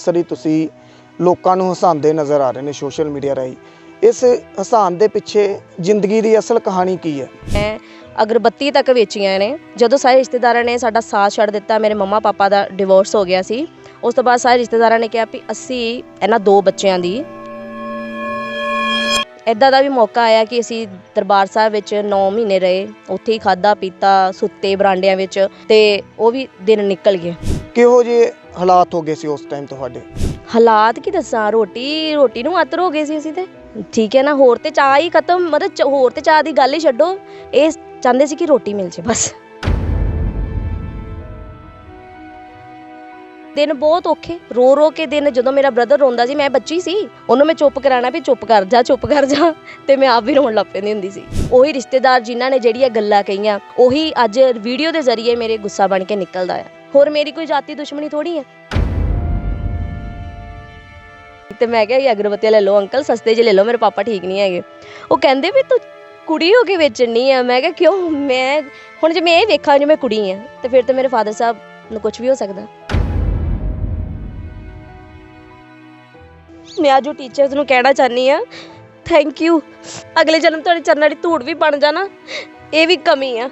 ਅਕਸਰ ਹੀ ਤੁਸੀਂ ਲੋਕਾਂ ਨੂੰ ਹਸਾਉਂਦੇ ਨਜ਼ਰ ਆ ਰਹੇ ਨੇ ਸੋਸ਼ਲ ਮੀਡੀਆ ਰਾਹੀਂ। ਇਸ ਹਸਾਨ ਦੇ ਪਿੱਛੇ ਜ਼ਿੰਦਗੀ ਦੀ ਅਸਲ ਕਹਾਣੀ ਕੀ ਹੈ? ਮੈਂ ਅਗਰਬੱਤੀ ਤੱਕ ਵੇਚੀਆਂ ਨੇ। ਜਦੋਂ ਸਾਰੇ ਰਿਸ਼ਤੇਦਾਰਾਂ ਨੇ ਸਾਡਾ ਸਾਥ ਛੱਡ ਦਿੱਤਾ ਮੇਰੇ ਮੰਮਾ ਪਾਪਾ ਦਾ ਡਿਵੋਰਸ ਹੋ ਗਿਆ ਸੀ। ਉਸ ਤੋਂ ਬਾਅਦ ਸਾਰੇ ਰਿਸ਼ਤੇਦਾਰਾਂ ਨੇ ਕਿਹਾ ਵੀ ਅਸੀਂ ਇਹਨਾਂ ਦੋ ਬੱਚਿਆਂ ਦੀ ਇਦਾਂ ਦਾ ਵੀ ਮੌਕਾ ਆਇਆ ਕਿ ਅਸੀਂ ਦਰਬਾਰ ਸਾਹਿਬ ਵਿੱਚ 9 ਮਹੀਨੇ ਰਹੇ। ਉੱਥੇ ਹੀ ਖਾਦਾ ਪੀਤਾ ਸੁੱਤੇ ਬਰਾਂਡਿਆਂ ਵਿੱਚ ਤੇ ਉਹ ਵੀ ਦਿਨ ਨਿਕਲ ਗਏ। ਕਿਹੋ ਜਿਹੇ ਹਾਲਾਤ ਹੋ ਗਏ ਸੀ ਉਸ ਟਾਈਮ ਤੁਹਾਡੇ? ਹਾਲਾਤ ਕੀ ਦੱਸਾਂ? ਰੋਟੀ ਰੋਟੀ ਨੂੰ ਆਤਰ ਹੋ ਗਏ ਸੀ ਅਸੀਂ ਤੇ। ਠੀਕ ਹੈ ਨਾ, ਹੋਰ ਤੇ ਚਾਹ ਹੀ ਖਤਮ, ਮਤਲਬ ਚ- ਹੋਰ ਤੇ ਚਾਹ ਦੀ ਗੱਲ ਹੀ ਛੱਡੋ। ਇਹ ਚਾਹੁੰਦੇ ਸੀ ਕਿ ਰੋਟੀ ਮਿਲ ਜੇ, ਬਸ। ਦਿਨ ਬਹੁਤ ਔਖੇ। ਰੋ ਰੋ ਕੇ ਦਿਨ ਜਦੋਂ ਮੇਰਾ ਬ੍ਰਦਰ ਰੋਂਦਾ ਸੀ, ਮੈਂ ਬੱਚੀ ਸੀ, ਉਹਨੂੰ ਮੈਂ ਚੁੱਪ ਕਰਾਣਾ ਵੀ ਚੁੱਪ ਕਰ ਜਾ, ਚੁੱਪ ਕਰ ਜਾ, ਤੇ ਮੈਂ ਆਪ ਵੀ ਰੋਣ ਲੱਗ ਪੈਂਦੀ ਹੁੰਦੀ ਸੀ। ਉਹੀ ਰਿਸ਼ਤੇਦਾਰ ਜਿਨ੍ਹਾਂ ਨੇ ਜਿਹੜੀਆਂ ਗੱਲਾਂ ਕਹੀਆਂ, ਉਹੀ ਅੱਜ ਵੀਡੀਓ ਦੇ ਜ਼ਰੀਏ ਮੇਰੇ ਗੁੱਸਾ ਬਣ ਕੇ ਨਿਕਲਦਾ ਆ। ਹੋਰ ਮੇਰੀ ਕੋਈ ਜਾਤੀ ਦੁਸ਼ਮਣੀ ਥੋੜੀ ਹੈ? ਤੇ ਮੈਂ ਕਿਹਾ, ਇਹ ਅਗਰਬੱਤੀਆਂ ਲੈ ਲਓ, ਅੰਕਲ, ਸਸਤੇ 'ਚ ਲੈ ਲਓ, ਮੇਰੇ ਪਾਪਾ ਠੀਕ ਨਹੀਂ ਹੈਗੇ। ਉਹ ਕਹਿੰਦੇ ਵੀ, ਤੂੰ ਕੁੜੀ ਹੋ ਕੇ ਵੇਚਣੀ ਆ। ਮੈਂ ਕਿਹਾ, ਕਿਉਂ? ਮੈਂ, ਹੁਣ ਜੇ ਮੈਂ ਇਹ ਵੇਖਾਂ, ਜੇ ਮੈਂ ਕੁੜੀ ਆ, ਤੇ ਫਿਰ ਤੇ ਮੇਰੇ ਫਾਦਰ ਸਾਹਿਬ ਨੂੰ ਕੁਝ ਵੀ ਹੋ ਸਕਦਾ। ਮੈਂ ਅੱਜ ਉਹ ਟੀਚਰਸ ਨੂੰ ਕਹਿਣਾ ਚਾਹਨੀ ਆ ਥੈਂਕ ਯੂ ਅਗਲੇ ਜਨਮ ਤੁਹਾਡੇ ਚਰਨਾਂ ਦੀ ਧੂੜ ਵੀ ਬਣ ਜਾਣਾ। ਇਹ ਵੀ ਕਮੀ ਆ।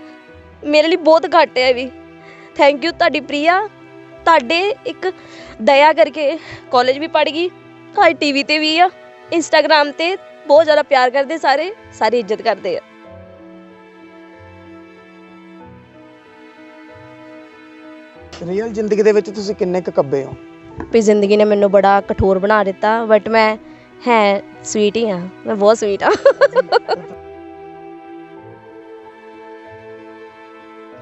ਮੇਰੇ ਲਈ ਬਹੁਤ ਘੱਟ ਹੈ ਇਹ ਵੀ। ਥੈਂਕ ਯੂ ਤੁਹਾਡੀ ਪ੍ਰਿਆ। ਤੁਹਾਡੇ ਇੱਕ ਦਇਆ ਕਰਕੇ ਕਾਲਜ ਵੀ ਪੜ ਗਈ ਅੱਜ ਟੀਵੀ ਤੇ ਵੀ ਆ ਇੰਸਟਾਗ੍ਰam ਤੇ ਬਹੁਤ ਜ਼ਿਆਦਾ ਪਿਆਰ ਕਰਦੇ ਸਾਰੇ ਸਾਰੀ ਇੱਜ਼ਤ ਕਰਦੇ ਆ। ਰੀਅਲ ਜ਼ਿੰਦਗੀ ਦੇ ਵਿੱਚ ਤੁਸੀਂ ਕਿੰਨੇ ਕੁ ਕੱਬੇ ਹੋ? ਵੀ ਜ਼ਿੰਦਗੀ ਨੇ ਮੈਨੂੰ ਬੜਾ ਕਠੋਰ ਬਣਾ ਦਿੱਤਾ ਬਟ ਮੈਂ ਹੈ ਸਵੀਟ ਹੀ ਆ ਮੈਂ ਬਹੁਤ ਸਵੀਟ ਆ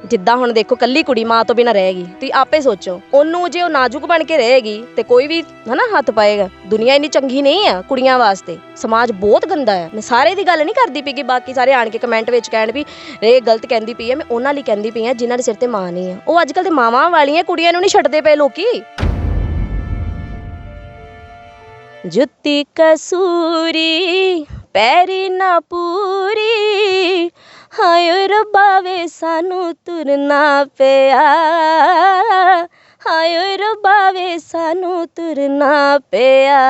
ਜਿੱਦਾਂ ਹੁਣ ਦੇਖੋ ਕੱਲੀ ਕੁੜੀ ਮਾਂ ਤੋਂ ਬਿਨਾ ਰਹੇਗੀ, ਤੁਸੀਂ ਆਪੇ ਸੋਚੋ। ਉਹਨੂੰ ਜੇ ਉਹ ਨਾਜ਼ੁਕ ਬਣ ਕੇ ਰਹੇਗੀ, ਤੇ ਕੋਈ ਵੀ ਹਨਾ ਹੱਥ ਪਾਏਗਾ। ਦੁਨੀਆ ਇੰਨੀ ਚੰਗੀ ਨਹੀਂ ਆ ਕੁੜੀਆਂ ਵਾਸਤੇ। ਸਮਾਜ ਬਹੁਤ ਗੰਦਾ ਹੈ ਮੈਂ ਸਾਰੇ ਦੀ ਗੱਲ ਨਹੀਂ ਕਰਦੀ ਪਈ ਕਿ ਬਾਕੀ ਸਾਰੇ ਆਣ ਕੇ ਕਮੈਂਟ ਵਿੱਚ ਕਹਿਣ ਵੀ ਇਹ ਗਲਤ ਕਹਿੰਦੀ ਪਈ ਹੈ ਮੈਂ ਉਹਨਾਂ ਲਈ ਕਹਿੰਦੀ ਪਈ ਹਾਂ ਜਿਨ੍ਹਾਂ ਦੇ ਸਿਰ ਤੇ ਮਾਂ ਨਹੀਂ ਆ। ਉਹ ਅੱਜ ਕੱਲ ਤੇ ਮਾਵਾਂ ਵਾਲੀਆਂ ਕੁੜੀਆਂ ਨੂੰ ਨਹੀਂ ਛੱਡਦੇ ਪਏ ਲੋਕੀ। ਜੁੱਤੀ ਕਸੂਰੀ, ਪੈਰੀ ਨਾ ਪੂਰੀ। ਹਾਏ ਰੱਬਾ ਵੇ, ਸਾਨੂੰ ਤੁਰਨਾ ਪਿਆ। ਹਾਏ ਰੱਬਾ ਵੇ, ਸਾਨੂੰ ਤੁਰਨਾ ਪਿਆ।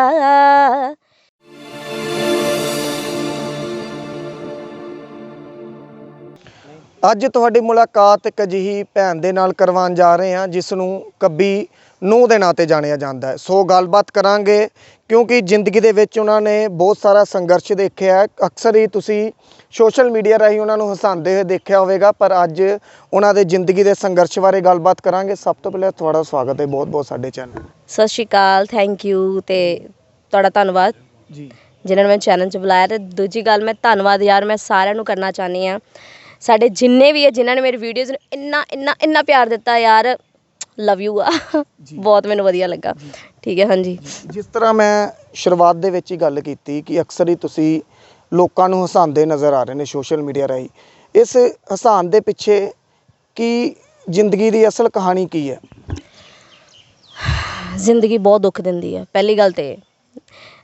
ਅੱਜ ਤੁਹਾਡੀ ਮੁਲਾਕਾਤ ਇੱਕ ਅਜਿਹੀ ਭੈਣ ਦੇ ਨਾਲ ਕਰਵਾਉਣ ਜਾ ਰਹੇ ਹਾਂ ਜਿਸ ਨੂੰ ਕੱਬੀ ਨੂੰਹ ਦੇ ਨਾਂ ਤੇ ਜਾਣਿਆ ਜਾਂਦਾ ਹੈ। ਸੋ ਗੱਲਬਾਤ ਕਰਾਂਗੇ ਕਿਉਂਕਿ ਜ਼ਿੰਦਗੀ ਦੇ ਵਿੱਚ ਉਹਨਾਂ ਨੇ ਬਹੁਤ ਸਾਰਾ ਸੰਘਰਸ਼ ਦੇਖਿਆ ਹੈ। ਅਕਸਰ ਹੀ ਤੁਸੀਂ ਸੋਸ਼ਲ ਮੀਡੀਆ ਰਾਹੀਂ ਉਹਨਾਂ ਨੂੰ ਹਸਾਉਂਦੇ ਹੋਏ ਦੇਖਿਆ ਹੋਵੇਗਾ ਪਰ ਅੱਜ ਉਹਨਾਂ ਦੇ ਜ਼ਿੰਦਗੀ ਦੇ ਸੰਘਰਸ਼ ਬਾਰੇ ਗੱਲਬਾਤ ਕਰਾਂਗੇ। ਸਭ ਤੋਂ ਪਹਿਲਾਂ ਤੁਹਾਡਾ ਸਵਾਗਤ ਹੈ। ਬਹੁਤ ਬਹੁਤ ਸਾਡੇ ਚੈਨਲ ਸਤਿ ਸ਼੍ਰੀ ਅਕਾਲ ਥੈਂਕ ਯੂ ਤੇ ਤੁਹਾਡਾ ਧੰਨਵਾਦ। ਜੀ। ਜਿਨ੍ਹਾਂ ਨੇ ਮੈਂ ਚੈਨਲ 'ਚ ਬੁਲਾਇਆ ਤੇ ਦੂਜੀ ਗੱਲ ਮੈਂ ਧੰਨਵਾਦ ਯਾਰ ਮੈਂ ਸਾਰਿਆਂ ਨੂੰ ਕਰਨਾ ਚਾਹਨੀ ਆ ਸਾਡੇ ਜਿੰਨੇ ਵੀ ਹੈ ਜਿਨ੍ਹਾਂ ਨੇ ਮੇਰੀ ਵੀਡੀਓਜ਼ ਨੂੰ ਇੰਨਾ ਇੰਨਾ ਇੰਨਾ ਪਿਆਰ ਦਿੱਤਾ ਯਾਰ ਲਵ ਯੂ ਆ। ਬਹੁਤ ਮੈਨੂੰ ਵਧੀਆ ਲੱਗਾ। ਠੀਕ ਹੈ ਹਾਂਜੀ। ਜਿਸ ਤਰ੍ਹਾਂ ਮੈਂ ਸ਼ੁਰੂਆਤ ਦੇ ਵਿੱਚ ਹੀ ਗੱਲ ਕੀਤੀ ਕਿ ਅਕਸਰ ਹੀ ਤੁਸੀਂ ਲੋਕਾਂ ਨੂੰ ਹਸਾਉਂਦੇ ਨਜ਼ਰ ਆ ਰਹੇ ਨੇ ਸੋਸ਼ਲ ਮੀਡੀਆ ਰਾਹੀਂ। ਇਸ ਹਸਾਨ ਦੇ ਪਿੱਛੇ ਕੀ ਜ਼ਿੰਦਗੀ ਦੀ ਅਸਲ ਕਹਾਣੀ ਕੀ ਹੈ? ਜ਼ਿੰਦਗੀ ਬਹੁਤ ਦੁੱਖ ਦਿੰਦੀ ਹੈ। ਪਹਿਲੀ ਗੱਲ ਤੇ।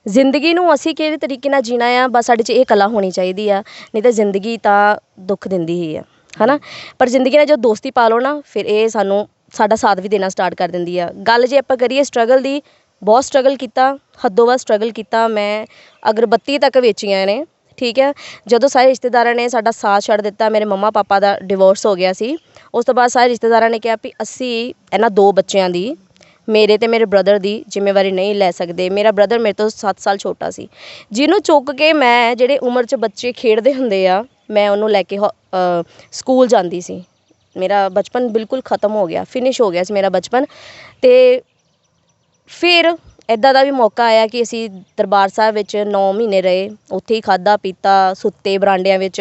ਜ਼ਿੰਦਗੀ ਨੂੰ ਅਸੀਂ ਕਿਹੜੇ ਤਰੀਕੇ ਨਾਲ ਜੀਣਾ ਆ ਬਸ ਸਾਡੇ 'ਚ ਇਹ ਕਲਾ ਹੋਣੀ ਚਾਹੀਦੀ ਆ ਨਹੀਂ ਤਾਂ ਜ਼ਿੰਦਗੀ ਤਾਂ ਦੁੱਖ ਦਿੰਦੀ ਹੀ ਆ। ਹਨਾ? ਪਰ ਜ਼ਿੰਦਗੀ ਨਾਲ ਜੋ ਦੋਸਤੀ ਪਾ ਲਓ ਨਾ ਫਿਰ ਇਹ ਸਾਨੂੰ ਸਾਡਾ ਸਾਥ ਵੀ ਦੇਣਾ ਸਟਾਰਟ ਕਰ ਦਿੰਦੀ ਆ। ਗੱਲ ਜੇ ਆਪਾਂ ਕਰੀਏ ਸਟਰਗਲ ਦੀ, ਬਹੁਤ ਸਟਰਗਲ ਕੀਤਾ, ਹੱਦੋਂ ਵੱਧ ਸਟਰਗਲ ਕੀਤਾ ਮੈਂ, ਅਗਰਬੱਤੀ ਤੱਕ ਵੇਚੀਆਂ ਨੇ, ਠੀਕ ਹੈ। ਜਦੋਂ ਸਾਰੇ ਰਿਸ਼ਤੇਦਾਰਾਂ ਨੇ ਸਾਡਾ ਸਾਥ ਛੱਡ ਦਿੱਤਾ, ਮੇਰੇ ਮੰਮਾ ਪਾਪਾ ਦਾ ਡਿਵੋਰਸ ਹੋ ਗਿਆ ਸੀ, ਉਸ ਤੋਂ ਬਾਅਦ ਸਾਰੇ ਰਿਸ਼ਤੇਦਾਰਾਂ ਨੇ ਕਿਹਾ ਵੀ ਅਸੀਂ ਇਹਨਾਂ ਦੋ ਬੱਚਿਆਂ ਦੀ, ਮੇਰੇ ਤੇ ਮੇਰੇ ਬ੍ਰਦਰ ਦੀ ਜ਼ਿੰਮੇਵਾਰੀ ਨਹੀਂ ਲੈ ਸਕਦੇ। ਮੇਰਾ ਬ੍ਰਦਰ ਮੇਰੇ ਤੋਂ 7 ਸਾਲ ਛੋਟਾ ਸੀ। ਜਿਹਨੂੰ ਚੁੱਕ ਕੇ ਮੈਂ ਜਿਹੜੇ ਉਮਰ 'ਚ ਬੱਚੇ ਖੇਡਦੇ ਹੁੰਦੇ ਆ, ਮੈਂ ਉਹਨੂੰ ਲੈ ਕੇ ਹੋ- ਸਕੂਲ ਜਾਂਦੀ ਸੀ। ਮੇਰਾ ਬਚਪਨ ਬਿਲਕੁਲ ਖਤਮ ਹੋ ਗਿਆ ਫਿਨਿਸ਼ ਹੋ ਗਿਆ ਸੀ ਮੇਰਾ ਬਚਪਨ। ਤੇ ਫਿਰ ਇਦਾਂ ਦਾ ਵੀ ਮੌਕਾ ਆਇਆ ਕਿ ਅਸੀਂ ਦਰਬਾਰ ਸਾਹਿਬ ਵਿੱਚ 9 ਮਹੀਨੇ ਰਹੇ ਉੱਥੇ ਹੀ ਖਾਦਾ ਪੀਤਾ ਸੁੱਤੇ ਬਰਾਂਡਿਆਂ ਵਿੱਚ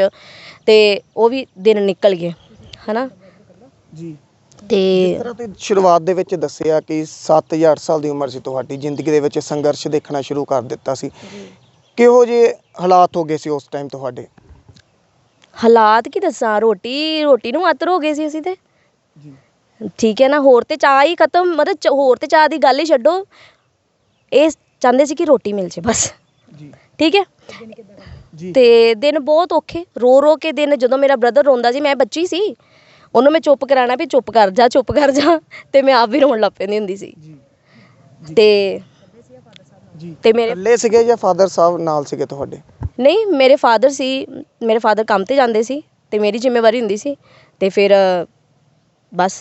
ਤੇ ਉਹ ਵੀ ਦਿਨ ਨਿਕਲ ਗਏ ਹਨਾ? ਜੀ। ਤੇ ਤਰ੍ਹਾਂ ਤੁਸੀਂ ਸ਼ੁਰੂਆਤ ਦੇ ਵਿੱਚ ਦੱਸਿਆ ਕਿ 7 ਸਾਲ ਦੀ ਉਮਰ ਸੀ ਤੁਹਾਡੀ ਜ਼ਿੰਦਗੀ ਦੇ ਵਿੱਚ ਸੰਘਰਸ਼ ਦੇਖਣਾ ਸ਼ੁਰੂ ਕਰ ਦਿੱਤਾ ਸੀ। ਕਿਹੋ ਜਿਹੇ ਹਾਲਾਤ ਹੋ ਗਏ ਸੀ ਉਸ ਟਾਈਮ ਤੁਹਾਡੇ? ਹਾਲਾਤ ਕੀ ਦੱਸਾਂ? ਰੋਟੀ ਰੋਟੀ ਨੂੰ ਆਤਰ ਹੋ ਗਏ ਸੀ ਅਸੀਂ ਤੇ। ਜੀ। ਠੀਕ ਹੈ ਨਾ ਹੋਰ ਤੇ ਚਾਹ ਹੀ ਖਤਮ ਮਤਲਬ ਚ- ਹੋਰ ਤੇ ਚਾਹ ਦੀ ਗੱਲ ਹੀ ਛੱਡੋ। ਇਹ ਚਾਹੁੰਦੇ ਸੀ ਕਿ ਰੋਟੀ ਮਿਲ ਜੇ ਬਸ। ਜੀ। ਠੀਕ ਹੈ? ਜੀ। ਤੇ ਦਿਨ ਬਹੁਤ ਔਖੇ। ਰੋ ਰੋ ਕੇ ਦਿਨ ਜਦੋਂ ਮੇਰਾ ਬ੍ਰਦਰ ਰੋਂਦਾ ਸੀ ਮੈਂ ਬੱਚੀ ਸੀ ਉਹਨੂੰ ਮੈਂ ਚੁੱਪ ਕਰਾਣਾ ਵੀ ਚੁੱਪ ਕਰ ਜਾ ਚੁੱਪ ਕਰ ਜਾ ਤੇ ਮੈਂ ਆਪ ਵੀ ਰੋਣ ਲੱਗ ਪੈਂਦੀ ਹੁੰਦੀ ਸੀ। ਜੀ। ਤੇ ਜੀ। ਤੇ ਮੇਰੇ ਇਕੱਲੇ ਸੀਗੇ ਜਾਂ ਫਾਦਰ ਸਾਹਿਬ ਨਾਲ ਸੀਗੇ ਤੁਹਾਡੇ? ਨਹੀਂ, ਮੇਰੇ ਫਾਦਰ ਸੀ, ਮੇਰੇ ਫਾਦਰ ਕੰਮ ਤੇ ਜਾਂਦੇ ਸੀ ਅਤੇ ਮੇਰੀ ਜ਼ਿੰਮੇਵਾਰੀ ਹੁੰਦੀ ਸੀ ਅਤੇ ਫਿਰ, ਬਸ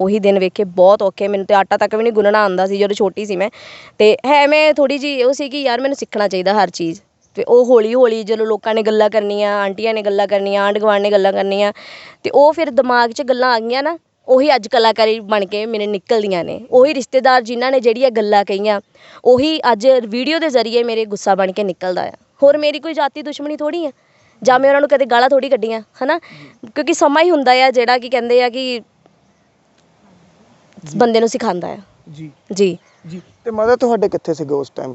ਉਹੀ ਦਿਨ ਵੇਖੇ ਬਹੁਤ ਔਖੇ। ਮੈਨੂੰ ਤਾਂ ਆਟਾ ਤੱਕ ਵੀ ਨਹੀਂ ਗੁੰਨਣਾ ਆਉਂਦਾ ਸੀ ਜਦੋਂ ਛੋਟੀ ਸੀ ਮੈਂ ਅਤੇ ਹੈ ਮੈਂ ਥੋੜ੍ਹੀ ਜਿਹੀ ਉਹ ਸੀ ਕਿ ਯਾਰ ਮੈਨੂੰ ਸਿੱਖਣਾ ਚਾਹੀਦਾ ਹਰ ਚੀਜ਼। ਅਤੇ ਉਹ ਹੌਲੀ ਹੌਲੀ ਜਦੋਂ ਲੋਕਾਂ ਨੇ ਗੱਲਾਂ ਕਰਨੀਆਂ, ਆਂਟੀਆਂ ਨੇ ਗੱਲਾਂ ਕਰਨੀਆਂ, ਆਂਢ ਗੁਆਂਢ ਨੇ ਗੱਲਾਂ ਕਰਨੀਆਂ ਅਤੇ ਉਹ ਫਿਰ ਦਿਮਾਗ 'ਚ ਗੱਲਾਂ ਆ ਗਈਆਂ ਨਾ, ਉਹੀ ਅੱਜ ਕਲਾਕਾਰੀ ਬਣ ਕੇ ਮੇਰੇ ਨਿਕਲਦੀਆਂ ਨੇ। ਉਹੀ ਰਿਸ਼ਤੇਦਾਰ ਜਿਨ੍ਹਾਂ ਨੇ ਜਿਹੜੀਆਂ ਗੱਲਾਂ ਕਹੀਆਂ, ਉਹੀ ਅੱਜ ਵੀਡੀਓ ਦੇ ਜ਼ਰੀਏ ਮੇਰੇ ਗੁੱਸਾ ਬਣ ਕੇ ਨਿਕਲਦਾ ਆ। ਹੋਰ ਮੇਰੀ ਕੋਈ ਜਾਤੀ ਦੁਸ਼ਮਣੀ ਥੋੜੀ ਆ? ਜਾਂ ਮੈਂ ਉਹਨਾਂ ਨੂੰ ਕਦੇ ਗਾਲਾਂ ਥੋੜੀ ਕੱਢੀਆਂ ਹਨਾ? ਕਿਉਂਕਿ ਸਮਾਂ ਹੀ ਹੁੰਦਾ ਆ ਜਿਹੜਾ ਕੀ ਕਹਿੰਦੇ ਆ ਕਿ ਬੰਦੇ ਨੂੰ ਸਿਖਾਉਂਦਾ ਆ। ਜੀ। ਜੀ। ਜੀ। ਤੇ ਮਦਰ ਤੁਹਾਡੇ ਕਿੱਥੇ ਸੀਗੇ ਉਸ ਟਾਈਮ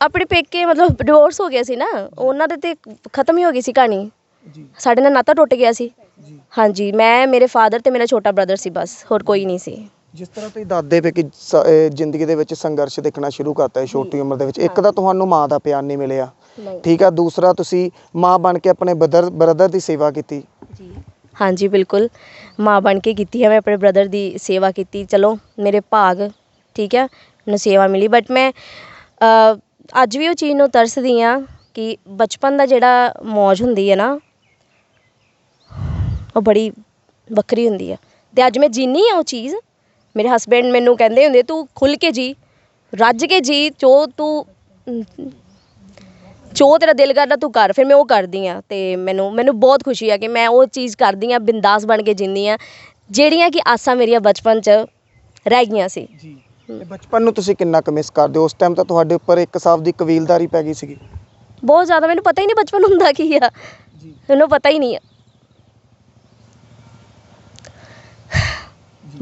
ਆਪਣੇ ਪੇਕੇ ਮਤਲਬ ਡਿਵੋਰਸ ਹੋ ਗਿਆ ਸੀ ਨਾ ਉਹਨਾਂ ਦੇ ਤੇ ਖਤਮ ਹੀ ਹੋ ਗਈ ਸੀ ਕਹਾਣੀ। ਜੀ। ਸਾਡੇ ਨਾਲ ਨਾਤਾ ਟੁੱਟ ਗਿਆ ਸੀ। ਜੀ। ਹਾਂਜੀ ਮੈਂ ਮੇਰੇ ਫਾਦਰ ਤੇ ਮੇਰਾ ਛੋਟਾ ਬ੍ਰਦਰ ਸੀ ਬਸ ਹੋਰ ਕੋਈ ਨਹੀਂ ਸੀ। ਜਿਸ ਤਰ੍ਹਾਂ ਤੁਸੀਂ ਦੱਸਦੇ ਪਏ ਕਿ ਸ- ਇਹ ਜ਼ਿੰਦਗੀ ਦੇ ਵਿੱਚ ਸੰਘਰਸ਼ ਦੇਖਣਾ ਸ਼ੁਰੂ ਕਰਤਾ ਹੈ ਛੋਟੀ ਉਮਰ ਦੇ ਵਿੱਚ। ਇੱਕ ਤਾਂ ਤੁਹਾਨੂੰ ਮਾਂ ਦਾ ਪਿਆਰ ਨਹੀਂ ਮਿਲਿਆ। ਨਹੀਂ। ਠੀਕ ਆ? ਦੂਸਰਾ ਤੁਸੀਂ ਮਾਂ ਬਣ ਕੇ ਆਪਣੇ ਬਦਰ ਬ੍ਰਦਰ ਦੀ ਸੇਵਾ ਕੀਤੀ। ਜੀ। ਹਾਂਜੀ ਬਿਲਕੁਲ। ਮਾਂ ਬਣ ਕੇ ਕੀਤੀ ਹੈ ਮੈਂ ਆਪਣੇ ਬ੍ਰਦਰ ਦੀ ਸੇਵਾ ਕੀਤੀ। ਚਲੋ ਮੇਰੇ ਭਾਗ ਠੀਕ ਹੈ ਮੈਨੂੰ ਸੇਵਾ ਮਿਲੀ। ਬਟ ਮੈਂ ਅ, ਅੱਜ ਵੀ ਉਹ ਚੀਜ਼ ਨੂੰ ਤਰਸਦੀ ਆ ਕਿ ਬਚਪਨ ਦਾ ਜਿਹੜਾ ਮੌਜ ਹੁੰਦੀ ਹੈ ਨਾ ਉਹ ਬੜੀ ਵੱਖਰੀ ਹੁੰਦੀ ਆ ਤੇ ਅੱਜ ਮੈਂ ਜੀਨੀ ਆ ਉਹ ਚੀਜ਼ ਮੇਰੇ ਹਸਬੈਂਡ ਮੈਨੂੰ ਕਹਿੰਦੇ ਹੁੰਦੇ ਤੂੰ ਖੁੱਲ ਕੇ ਜੀ ਰੱਜ ਕੇ ਜੀ ਜੋ ਤੂੰ ਜੋ ਤੇਰਾ ਦਿਲ ਕਰਦਾ ਤੂੰ ਕਰ। ਫਿਰ ਮੈਂ ਉਹ ਕਰਦੀ ਆ ਤੇ ਮੈਨੂੰ ਮੈਨੂੰ ਬਹੁਤ ਖੁਸ਼ੀ ਆ ਕਿ ਮੈਂ ਉਹ ਚੀਜ਼ ਕਰਦੀ ਆ ਬਿੰਦਾਸ ਬਣ ਕੇ ਜਿੰਦੀ ਆ ਜਿਹੜੀਆਂ ਕਿ ਆਸਾਂ ਮੇਰੀਆਂ ਬਚਪਨ 'ਚ ਰਹਿ ਗਈਆਂ ਸੀ। ਜੀ। ਤੇ ਬਚਪਨ ਨੂੰ ਤੁਸੀਂ ਕਿੰਨਾ ਕੁ ਮਿਸ ਕਰਦੇ ਹੋ? ਉਸ ਟਾਈਮ ਤਾਂ ਤੁਹਾਡੇ ਉੱਪਰ ਇੱਕ ਹਿਸਾਬ ਦੀ ਕਬੀਲਦਾਰੀ ਪੈ ਗਈ ਸੀਗੀ। ਬਹੁਤ ਜ਼ਿਆਦਾ ਮੈਨੂੰ ਪਤਾ ਹੀ ਨਹੀਂ ਬਚਪਨ ਹੁੰਦਾ ਕੀ ਆ। ਜੀ। ਮੈਨੂੰ ਪਤਾ ਹੀ ਨਹੀਂ ਆ।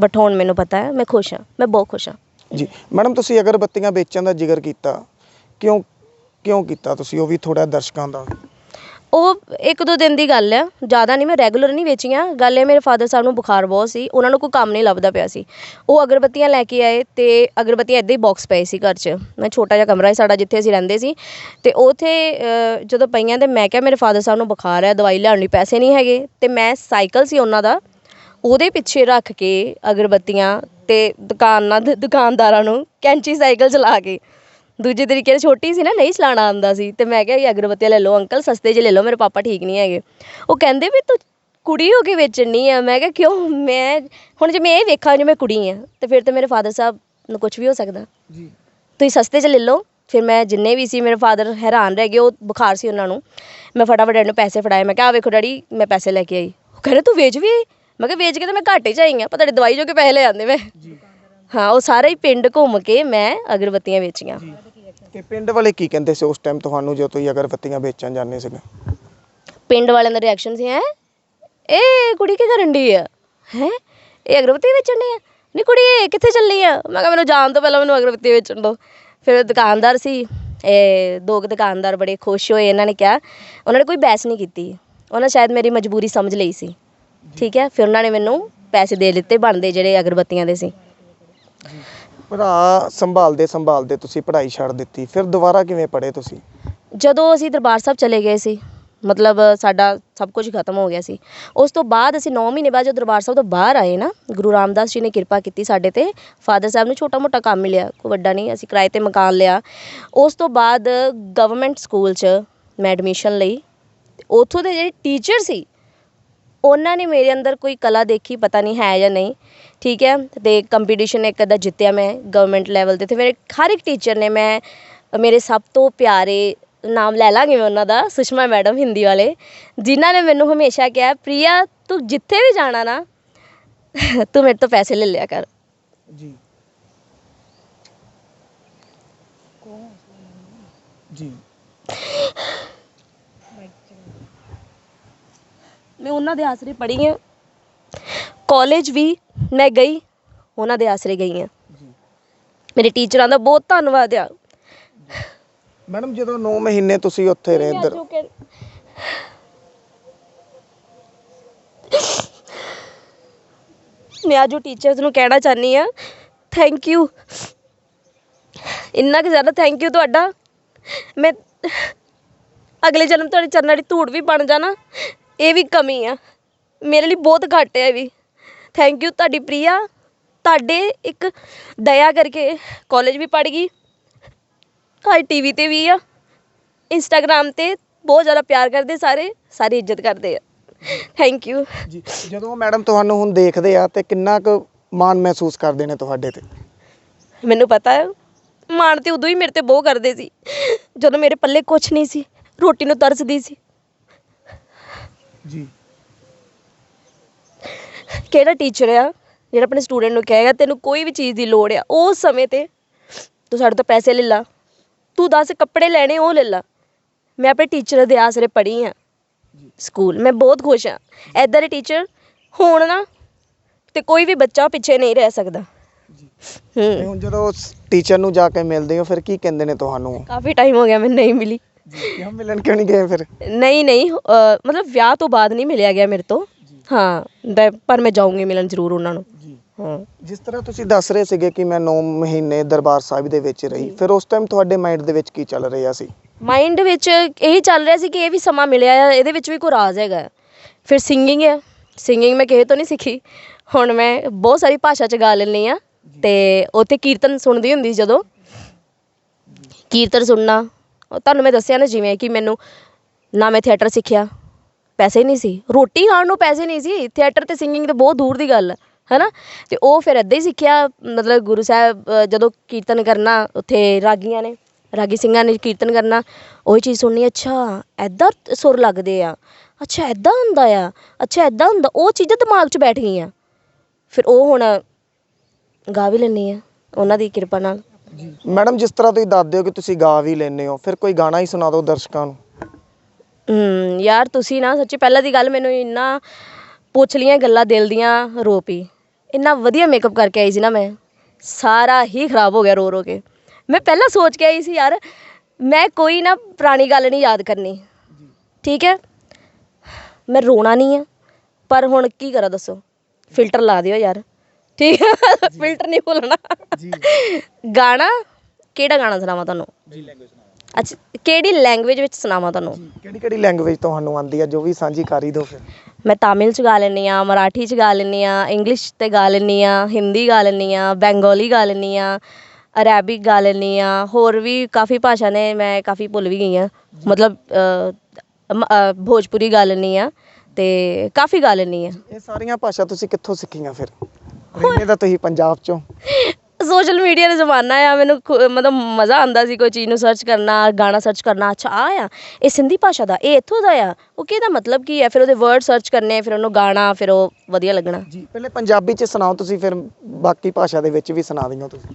ਬਟ ਹੁਣ ਮੈਨੂੰ ਪਤਾ ਹੈ ਮੈਂ ਖੁਸ਼ ਹਾਂ ਮੈਂ ਬਹੁਤ ਖੁਸ਼ ਹਾਂ। ਜੀ ਮੈਡਮ ਤੁਸੀਂ ਅਗਰਬੱਤੀਆਂ ਵੇਚਣ ਦਾ ਜ਼ਿਕਰ ਕੀਤਾ ਕਿਉਂ ਕਿਉਂ ਕੀਤਾ ਤੁਸੀਂ? ਉਹ ਵੀ ਥੋੜਾ ਦਰਸ਼ਕਾਂ ਦਾ। ਉਹ ਇੱਕ ਦੋ ਦਿਨ ਦੀ ਗੱਲ ਹੈ ਜ਼ਿਆਦਾ ਨਹੀਂ ਮੈਂ ਰੈਗੂਲਰ ਨਹੀਂ ਵੇਚੀਆਂ। ਗੱਲ ਹੈ ਮੇਰੇ ਫਾਦਰ ਸਾਹਿਬ ਨੂੰ ਬੁਖਾਰ ਬਹੁਤ ਸੀ ਉਹਨਾਂ ਨੂੰ ਕੋਈ ਕੰਮ ਨਹੀਂ ਲੱਭਦਾ ਪਿਆ ਸੀ। ਉਹ ਅਗਰਬੱਤੀਆਂ ਲੈ ਕੇ ਆਏ ਤੇ ਅਗਰਬੱਤੀਆਂ ਇੱਦਾਂ ਹੀ ਬਾਕਸ ਪਏ ਸੀ ਘਰ 'ਚ। ਮੈਂ ਛੋਟਾ ਜਿਹਾ ਕਮਰਾ ਸੀ ਸਾਡਾ ਜਿੱਥੇ ਅਸੀਂ ਰਹਿੰਦੇ ਸੀ। ਤੇ ਉਥੇ ਜਦੋਂ ਪਈਆਂ ਤੇ ਮੈਂ ਕਿਹਾ ਮੇਰੇ ਫਾਦਰ ਸਾਹਿਬ ਨੂੰ ਬੁਖਾਰ ਹੈ ਦਵਾਈ ਲਿਆਉਣ ਲਈ ਪੈਸੇ ਨਹੀਂ ਹੈਗੇ। ਤੇ ਮੈਂ ਸਾਈਕਲ ਸੀ ਉਹਨਾਂ ਦਾ ਉਹਦੇ ਪਿੱਛੇ ਰੱਖ ਕੇ ਅਗਰਬੱਤੀਆਂ ਤੇ ਦੁਕਾਨਾਂ ਦੇ ਦੁਕਾਨਦਾਰਾਂ ਨੂੰ ਕੈਂਚੀ ਸਾਈਕਲ ਚਲਾ ਕੇ। ਦੂਜੇ ਤਰੀਕੇ ਨਾਲ ਛੋਟੀ ਸੀ ਨਾ ਨਹੀਂ ਚਲਾਉਣਾ ਆਉਂਦਾ ਸੀ। ਤੇ ਮੈਂ ਕਿਹਾ ਇਹ ਅਗਰਬੱਤੀਆਂ ਲੈ ਲਓ ਅੰਕਲ ਸਸਤੇ 'ਚ ਲੈ ਲਓ ਮੇਰੇ ਪਾਪਾ ਠੀਕ ਨਹੀਂ ਹੈਗੇ। ਉਹ ਕਹਿੰਦੇ ਵੀ ਤੂੰ ਕੁੜੀ ਹੋ ਕੇ ਵੇਚਣੀ ਆ। ਮੈਂ ਕਿਹਾ ਕਿਉਂ? ਮੈਂ ਹੁਣ ਜੇ ਮੈਂ ਇਹ ਵੇਖਾਂ ਜੇ ਮੈਂ ਕੁੜੀ ਆ ਤੇ ਫਿਰ ਤੇ ਮੇਰੇ ਫਾਦਰ ਸਾਹਿਬ ਨੂੰ ਕੁਝ ਵੀ ਹੋ ਸਕਦਾ। ਜੀ। ਤੁਸੀਂ ਸਸਤੇ 'ਚ ਲੈ ਲਓ। ਫਿਰ ਮੈਂ ਜਿੰਨੇ ਵੀ ਸੀ ਮੇਰੇ ਫਾਦਰ ਹੈਰਾਨ ਰਹਿ ਗਏ ਉਹ ਬੁਖਾਰ ਸੀ ਉਹਨਾਂ ਨੂੰ। ਮੈਂ ਫਟਾਫਟ ਡੈਡੀ ਨੂੰ ਪੈਸੇ ਫੜਾਏ। ਮੈਂ ਕਿਹਾ ਆ ਵੇਖੋ ਡੈਡੀ ਮੈਂ ਪੈਸੇ ਲੈ ਕੇ ਆਈ। ਉਹ ਕਹਿੰਦੇ ਤੂੰ ਵੇਚ ਵੀ ਮੈਂ ਕਿਹਾ ਵੇਚ ਕੇ ਤਾਂ ਮੈਂ ਘਾਟੇ 'ਚ ਆਈ ਆ ਪਤਾ ਨਹੀਂ ਦਵਾਈ ਜੋ ਕੇ ਪੈਸੇ ਲੈ ਆਂਦੇ ਮੈਂ ਹਾਂ ਉਹ ਸਾਰਾ ਹੀ ਪਿੰਡ ਘੁੰਮ ਕੇ ਮੈਂ ਅਗਰਬੱਤੀਆਂ ਵੇਚੀਆਂ। ਤੇ ਪਿੰਡ ਵਾਲੇ ਕੀ ਕਹਿੰਦੇ ਸੀ ਉਸ ਟਾਈਮ ਤੁਹਾਨੂੰ ਜਦੋਂ ਤੁਸੀਂ ਅਗਰਬੱਤੀਆਂ ਵੇਚਣ ਜਾਂਦੇ ਸੀਗੇ? ਪਿੰਡ ਵਾਲਿਆਂ ਦਾ ਰਿਐਕਸ਼ਨ ਸੀ ਹੈ? ਇਹ ਕੁੜੀ ਕੀ ਕਰਨ ਦੀ ਆ? ਹੈ? ਇਹ ਅਗਰਬੱਤੀ ਵੇਚਣ ਦੀ ਆ? ਨਹੀਂ ਕੁੜੀ ਇਹ ਕਿੱਥੇ ਚੱਲੀ ਆ? ਮੈਂ ਕਿਹਾ ਮੈਨੂੰ ਜਾਣ ਤੋਂ ਪਹਿਲਾਂ ਮੈਨੂੰ ਅਗਰਬੱਤੀ ਵੇਚਣ ਦਿਓ ਫਿਰ ਦੁਕਾਨਦਾਰ ਸੀ ਇਹ ਦੋ ਕੁ ਦੁਕਾਨਦਾਰ ਬੜੇ ਖੁਸ਼ ਹੋਏ ਇਹਨਾਂ ਨੇ ਕਿਹਾ। ਉਹਨਾਂ ਨੇ ਕੋਈ ਬਹਿਸ ਨਹੀਂ ਕੀਤੀ। ਉਹਨਾਂ ਸ਼ਾਇਦ ਮੇਰੀ ਮਜਬੂਰੀ ਸਮਝ ਲਈ ਸੀ। ਠੀਕ ਹੈ ਫਿਰ ਉਹਨਾਂ ਨੇ ਮੈਨੂੰ ਪੈਸੇ ਦੇ ਦਿੱਤੇ ਬਣਦੇ ਜਿਹੜੇ ਅਗਰਬੱਤੀਆਂ ਦੇ ਸੀ। ਭਰਾ ਸੰਭਾਲਦੇ ਸੰਭਾਲਦੇ ਤੁਸੀਂ ਪੜ੍ਹਾਈ ਛੱਡ ਦਿੱਤੀ ਫਿਰ ਦੁਬਾਰਾ ਕਿਵੇਂ ਪੜ੍ਹੇ ਤੁਸੀਂ? ਜਦੋਂ ਅਸੀਂ ਦਰਬਾਰ ਸਾਹਿਬ ਚਲੇ ਗਏ ਸੀ ਮਤਲਬ ਸਾਡਾ ਸਭ ਕੁਝ ਖਤਮ ਹੋ ਗਿਆ ਸੀ ਉਸ ਤੋਂ ਬਾਅਦ ਅਸੀਂ 9 ਮਹੀਨੇ ਬਾਅਦ ਜਦੋਂ ਦਰਬਾਰ ਸਾਹਿਬ ਤੋਂ ਬਾਹਰ ਆਏ ਨਾ ਗੁਰੂ ਰਾਮਦਾਸ ਜੀ ਨੇ ਕਿਰਪਾ ਕੀਤੀ ਸਾਡੇ ਤੇ ਫਾਦਰ ਸਾਹਿਬ ਨੂੰ ਛੋਟਾ ਮੋਟਾ ਕੰਮ ਮਿਲਿਆ ਕੋਈ ਵੱਡਾ ਨਹੀਂ ਅਸੀਂ ਕਿਰਾਏ ਤੇ ਮਕਾਨ ਲਿਆ। ਉਸ ਤੋਂ ਬਾਅਦ ਗਵਰਨਮੈਂਟ ਸਕੂਲ 'ਚ ਮੈਂ ਐਡਮਿਸ਼ਨ ਲਈ ਉੱਥੋਂ ਦੇ ਜਿਹੜੇ ਟੀਚਰ ਸੀ ਉਹਨਾਂ ਨੇ ਮੇਰੇ ਅੰਦਰ ਕੋਈ ਕਲਾ ਦੇਖੀ ਪਤਾ ਨਹੀਂ ਹੈ ਜਾਂ ਨਹੀਂ। ਠੀਕ ਹੈ? ਤੇ ਕੰਪੀਟੀਸ਼ਨ ਇੱਕ ਅੱਧਾ ਜਿੱਤਿਆ ਮੈਂ ਗਵਰਨਮੈਂਟ ਲੈਵਲ ਤੇ। ਤੇ ਮੇਰੇ ਹਰ ਇੱਕ ਟੀਚਰ ਨੇ ਮੈਂ ਮੇਰੇ ਸਭ ਤੋਂ ਪਿਆਰੇ ਨਾਮ ਲੈ ਲਾਂਗੇ ਮੈਂ ਉਹਨਾਂ ਦਾ ਸੁਸ਼ਮਾ ਮੈਡਮ ਹਿੰਦੀ ਵਾਲੇ ਜਿਨ੍ਹਾਂ ਨੇ ਮੈਨੂੰ ਹਮੇਸ਼ਾ ਕਿਹਾ ਪ੍ਰਿਆ ਤੂੰ ਜਿੱਥੇ ਵੀ ਜਾਣਾ ਨਾ ਤੂੰ ਮੇਰੇ ਤੋਂ ਪੈਸੇ ਲੈ ਲਿਆ ਕਰ। ਜੀ। ਜੀ। ਮੈਂ ਉਹਨਾਂ ਦੇ ਆਸਰੇ ਪੜ੍ਹੀ ਹਾਂ ਕਾਲਜ ਵੀ ਮੈਂ ਗਈ ਉਹਨਾਂ ਦੇ ਆਸਰੇ ਗਈ ਹਾਂ ਜੀ। ਮੇਰੇ ਟੀਚਰਾਂ ਦਾ ਬਹੁਤ ਧੰਨਵਾਦ ਆ। ਮੈਡਮ ਜਦੋਂ 9 ਮਹੀਨੇ ਤੁਸੀਂ ਉੱਥੇ ਰਹੇ ਇੱਧਰ ਮੈਂ ਅੱਜ ਉਹ ਟੀਚਰਸ ਨੂੰ ਕਹਿਣਾ ਚਾਹਨੀ ਆ ਥੈਂਕ ਯੂ ਇੰਨਾ ਕਿ ਜ਼ਿਆਦਾ ਥੈਂਕ ਯੂ ਤੁਹਾਡਾ। ਮੈਂ ਅਗਲੇ ਜਨਮ ਤੁਹਾਡੇ ਚਰਨਾਂ ਦੀ ਧੂੜ ਵੀ ਬਣ ਜਾਣਾ। ਇਹ ਵੀ ਕਮੀ ਆ। ਮੇਰੇ ਲਈ ਬਹੁਤ ਘੱਟ ਹੈ ਇਹ ਵੀ। ਥੈਂਕ ਯੂ ਤੁਹਾਡੀ ਪ੍ਰਿਆ। ਤੁਹਾਡੇ ਇੱਕ ਦਇਆ ਕਰਕੇ ਕਾਲਜ ਵੀ ਪੜ ਗਈ। ਅੱਜ ਟੀਵੀ ਤੇ ਵੀ ਆ। ਇੰਸਟਾਗ੍ਰam ਤੇ ਬਹੁਤ ਜ਼ਿਆਦਾ ਪਿਆਰ ਕਰਦੇ ਸਾਰੇ। ਸਾਰੇ ਇੱਜ਼ਤ ਕਰਦੇ ਆ। ਥੈਂਕ ਯੂ ਜੀ ਜਦੋਂ ਮੈਡਮ ਤੁਹਾਨੂੰ ਹੁਣ ਦੇਖਦੇ ਆ ਤੇ ਕਿੰਨਾ ਕੁ ਮਾਣ ਮਹਿਸੂਸ ਕਰਦੇ ਨੇ ਤੁਹਾਡੇ ਤੇ? ਮੈਨੂੰ ਪਤਾ ਹੈ ਮਾਣ ਤੇ ਉਦੋਂ ਹੀ ਮੇਰੇ ਤੇ ਬਹੁਤ ਕਰਦੇ ਸੀ। ਜਦੋਂ ਮੇਰੇ ਪੱਲੇ ਕੁਝ ਨਹੀਂ ਸੀ। ਰੋਟੀ ਨੂੰ ਤਰਸਦੀ ਸੀ। ਜੀ। ਕਿਹੜਾ ਟੀਚਰ ਆ ਜਿਹੜਾ ਆਪਣੇ ਸਟੂਡੈਂਟ ਨੂੰ ਕਹੇਗਾ ਤੈਨੂੰ ਕੋਈ ਵੀ ਚੀਜ਼ ਦੀ ਲੋੜ ਆ ਉਸ ਸਮੇਂ ਤੇ ਤੂੰ ਸਾਡੇ ਤੋਂ ਪੈਸੇ ਲੈ ਲਾ। ਤੂੰ ਦੱਸ ਕੱਪੜੇ ਲੈਣੇ ਉਹ ਲੈ ਲਾ। ਮੈਂ ਆਪਣੇ ਟੀਚਰ ਦੇ ਆਸਰੇ ਪੜ੍ਹੀ ਆ। ਸਕੂਲ ਮੈਂ ਬਹੁਤ ਖੁਸ਼ ਆ। ਐਦਾਂ ਦੇ ਟੀਚਰ ਹੋਣ ਨਾ ਤੇ ਕੋਈ ਵੀ ਬੱਚਾ ਪਿੱਛੇ ਨਹੀਂ ਰਹਿ ਸਕਦਾ। ਹੂੰ। ਹੁਣ ਜਦੋਂ ਟੀਚਰ ਨੂੰ ਜਾ ਕੇ ਮਿਲਦੇ ਹੋ ਫਿਰ ਕੀ ਕਹਿੰਦੇ ਨੇ ਤੁਹਾਨੂੰ? ਕਾਫੀ ਟਾਈਮ ਹੋ ਗਿਆ ਮੈਨੂੰ ਨਹੀਂ ਮਿਲੀ। ਕਿਉਂ ਮਿਲਣ ਕਿਉਂ ਨਹੀਂ ਗਏ ਫਿਰ? ਨਹੀਂ ਨਹੀਂ ਅ, ਮਤਲਬ ਵਿਆਹ ਤੋਂ ਬਾਅਦ ਨਹੀਂ ਮਿਲਿਆ ਗਿਆ ਮੇਰੇ ਤੋਂ। ਹਾਂ ਮੈਂ- ਪਰ ਮੈਂ ਜਾਊਂਗੀ ਮਿਲਣ ਜ਼ਰੂਰ ਉਹਨਾਂ ਨੂੰ। ਜੀ। ਹਾਂ। ਜਿਸ ਤਰ੍ਹਾਂ ਤੁਸੀਂ ਦੱਸ ਰਹੇ ਸੀਗੇ ਕਿ ਮੈਂ 9 ਮਹੀਨੇ ਦਰਬਾਰ ਸਾਹਿਬ ਦੇ ਵਿੱਚ ਰਹੀ ਫਿਰ ਉਸ ਟਾਈਮ ਤੁਹਾਡੇ ਮਾਈਂਡ ਦੇ ਵਿੱਚ ਕੀ ਚੱਲ ਰਿਹਾ ਸੀ? ਮਾਈਂਡ ਵਿੱਚ ਇਹੀ ਚੱਲ ਰਿਹਾ ਸੀ ਕਿ ਇਹ ਵੀ ਸਮਾਂ ਮਿਲਿਆ ਆ ਇਹਦੇ ਵਿੱਚ ਵੀ ਕੋਈ ਰਾਜ਼ ਹੈਗਾ ਫਿਰ ਸਿੰਗਿੰਗ ਹੈ ਸਿੰਗਿੰਗ ਮੈਂ ਕਿਸੇ ਤੋਂ ਨਹੀਂ ਸਿੱਖੀ। ਹੁਣ ਮੈਂ ਬਹੁਤ ਸਾਰੀ ਭਾਸ਼ਾ ਚ ਗਾ ਲੈਂਦੀ ਆ ਤੇ ਉੱਥੇ ਕੀਰਤਨ ਸੁਣਦੀ ਹੁੰਦੀ ਸੀ ਜਦੋਂ। ਕੀਰਤਨ ਸੁਣਨਾ ਤੁਹਾਨੂੰ ਮੈਂ ਦੱਸਿਆ ਨਾ ਜਿਵੇਂ ਕਿ ਮੈਨੂੰ ਨਾ ਮੈਂ ਥੀਏਟਰ ਸਿੱਖਿਆ, ਪੈਸੇ ਨਹੀਂ ਸੀ। ਰੋਟੀ ਖਾਣ ਨੂੰ ਪੈਸੇ ਨਹੀਂ ਸੀ। ਥੀਏਟਰ ਤੇ ਸਿੰਗਿੰਗ ਤੇ ਬਹੁਤ ਦੂਰ ਦੀ ਗੱਲ ਹੈ ਹੈਨਾ? ਤੇ ਉਹ ਫਿਰ ਇੱਦਾਂ ਹੀ ਸਿੱਖਿਆ, ਮਤਲਬ ਗੁਰੂ ਸਾਹਿਬ ਜਦੋਂ ਕੀਰਤਨ ਕਰਨਾ, ਉੱਥੇ ਰਾਗੀਆਂ ਨੇ, ਰਾਗੀ ਸਿੰਘਾਂ ਨੇ ਕੀਰਤਨ ਕਰਨਾ, ਉਹੀ ਚੀਜ਼ ਸੁਣਨੀ, ਅੱਛਾ ਐਦਾਂ ਸੁਰ ਲੱਗਦੇ ਆ, ਅੱਛਾ ਐਦਾਂ ਹੁੰਦਾ ਆ, ਅੱਛਾ ਐਦਾਂ ਹੁੰਦਾ, ਉਹ ਚੀਜ਼ਾਂ ਦਿਮਾਗ 'ਚ ਬੈਠ ਗਈਆਂ। ਫਿਰ ਉਹ ਹੁਣ ਗਾ ਵੀ ਲੈਂਦੀ ਆ, ਉਹਨਾਂ ਦੀ ਕਿਰਪਾ ਨਾਲ। ਮੈਡਮ ਜਿਸ ਤਰ੍ਹਾਂ ਤੁਸੀਂ ਦੱਸਦੇ ਹੋ ਕਿ ਤੁਸੀਂ ਗਾ ਵੀ ਲੈਂਦੇ ਹੋ ਫਿਰ ਕੋਈ ਗਾਣਾ ਹੀ ਸੁਣਾ ਦਿਓ ਦਰਸ਼ਕਾਂ ਨੂੰ। ਹਮ ਯਾਰ ਤੁਸੀਂ ਨਾ ਸੱਚੀ ਪਹਿਲਾਂ ਦੀ ਗੱਲ ਮੈਨੂੰ ਇੰਨਾ ਪੁੱਛ ਲੀਆਂ ਗੱਲਾਂ ਦਿਲ ਦੀਆਂ ਰੋ ਪਈ ਇੰਨਾ ਵਧੀਆ ਮੇਕਅਪ ਕਰਕੇ ਆਈ ਸੀ ਨਾ ਮੈਂ। ਸਾਰਾ ਹੀ ਖਰਾਬ ਹੋ ਗਿਆ ਰੋ ਰੋ ਕੇ। ਮੈਂ ਪਹਿਲਾਂ ਸੋਚ ਕੇ ਆਈ ਸੀ ਯਾਰ ਮੈਂ ਕੋਈ ਨਾ ਪੁਰਾਣੀ ਗੱਲ ਨਹੀਂ ਯਾਦ ਕਰਨੀ। ਠੀਕ ਹੈ? ਮੈਂ ਰੋਣਾ ਨਹੀਂ ਆ। ਪਰ ਹੁਣ ਕੀ ਕਰਾਂ ਦੱਸੋ? ਫਿਲਟਰ ਲਾ ਦਿਓ ਯਾਰ। ਠੀਕ ਹੈ ਫਿਲਟਰ ਨਹੀਂ ਭੁੱਲਣਾ। ਜੀ। ਗਾਣਾ ਕਿਹੜਾ ਗਾਣਾ ਸੁਣਾਵਾਂ ਤੁਹਾਨੂੰ? ਅੱਛਾ ਕਿਹੜੀ ਲੈਂਗੁਏਜ ਵਿੱਚ ਸੁਣਾਵਾਂ ਤੁਹਾਨੂੰ? ਕਿਹੜੀ ਕਿਹੜੀ ਲੈਂਗੁਏਜ ਤੁਹਾਨੂੰ ਆਉਂਦੀ ਹੈ ਜੋ ਵੀ ਸਾਂਝੀ ਕਰ ਦਿਓ ਫਿਰ? ਮੈਂ ਤਾਮਿਲ ਚ ਗਾ ਲੈਂਦੀ ਆ ਮਰਾਠੀ ਚ ਗਾ ਲੈਂਦੀ ਆ ਇੰਗਲਿਸ਼ ਤੇ ਗਾ ਲੈਂਦੀ ਆ ਹਿੰਦੀ ਗਾ ਲੈਂਦੀ ਆ ਬੈਂਗੋਲੀ ਗਾ ਲੈਂਦੀ ਆ ਅਰੈਬਿਕ ਗਾ ਲੈਂਦੀ ਆ ਹੋਰ ਵੀ ਕਾਫੀ ਭਾਸ਼ਾ ਨੇ ਮੈਂ ਕਾਫੀ ਭੁੱਲ ਵੀ ਗਈ ਆ। ਮਤਲਬ ਭੋਜਪੁਰੀ ਗਾ ਲੈਂਦੀ ਆ ਤੇ ਕਾਫੀ ਗਾ ਲੈਂਦੀ ਆ। ਇਹ ਸਾਰੀਆਂ ਭਾਸ਼ਾ ਤੁਸੀਂ ਕਿੱਥੋਂ ਸਿੱਖੀਆਂ ਫਿਰ? ਰਹਿੰਦੇ ਤਾਂ ਤੁਸੀਂ ਪੰਜਾਬ ਚੋਂ। ਸੋਸ਼ਲ ਮੀਡੀਆ ਦਾ ਜ਼ਮਾਨਾ ਆ ਮੈਨੂੰ ਖੁ- ਮਤਲਬ ਮਜ਼ਾ ਆਉਂਦਾ ਸੀ ਕੋਈ ਚੀਜ਼ ਨੂੰ ਸਰਚ ਕਰਨਾ ਗਾਣਾ ਸਰਚ ਕਰਨਾ। ਅੱਛਾ ਆ ਆ। ਇਹ ਸਿੰਧੀ ਭਾਸ਼ਾ ਦਾ ਇਹ ਇੱਥੋਂ ਦਾ ਆ? ਉਹ ਕਿਹਦਾ ਮਤਲਬ ਕੀ ਹੈ ਫਿਰ ਉਹਦੇ ਵਰਡ ਸਰਚ ਕਰਨੇ ਫਿਰ ਉਹਨੂੰ ਗਾਣਾ ਫਿਰ ਉਹ ਵਧੀਆ ਲੱਗਣਾ। ਜੀ ਪਹਿਲੇ ਪੰਜਾਬੀ ਚ ਸੁਣਾਓ ਤੁਸੀਂ ਫਿਰ ਬਾਕੀ ਭਾਸ਼ਾ ਦੇ ਵਿੱਚ ਵੀ ਸੁਣਾ ਦਿਓ ਤੁਸੀਂ।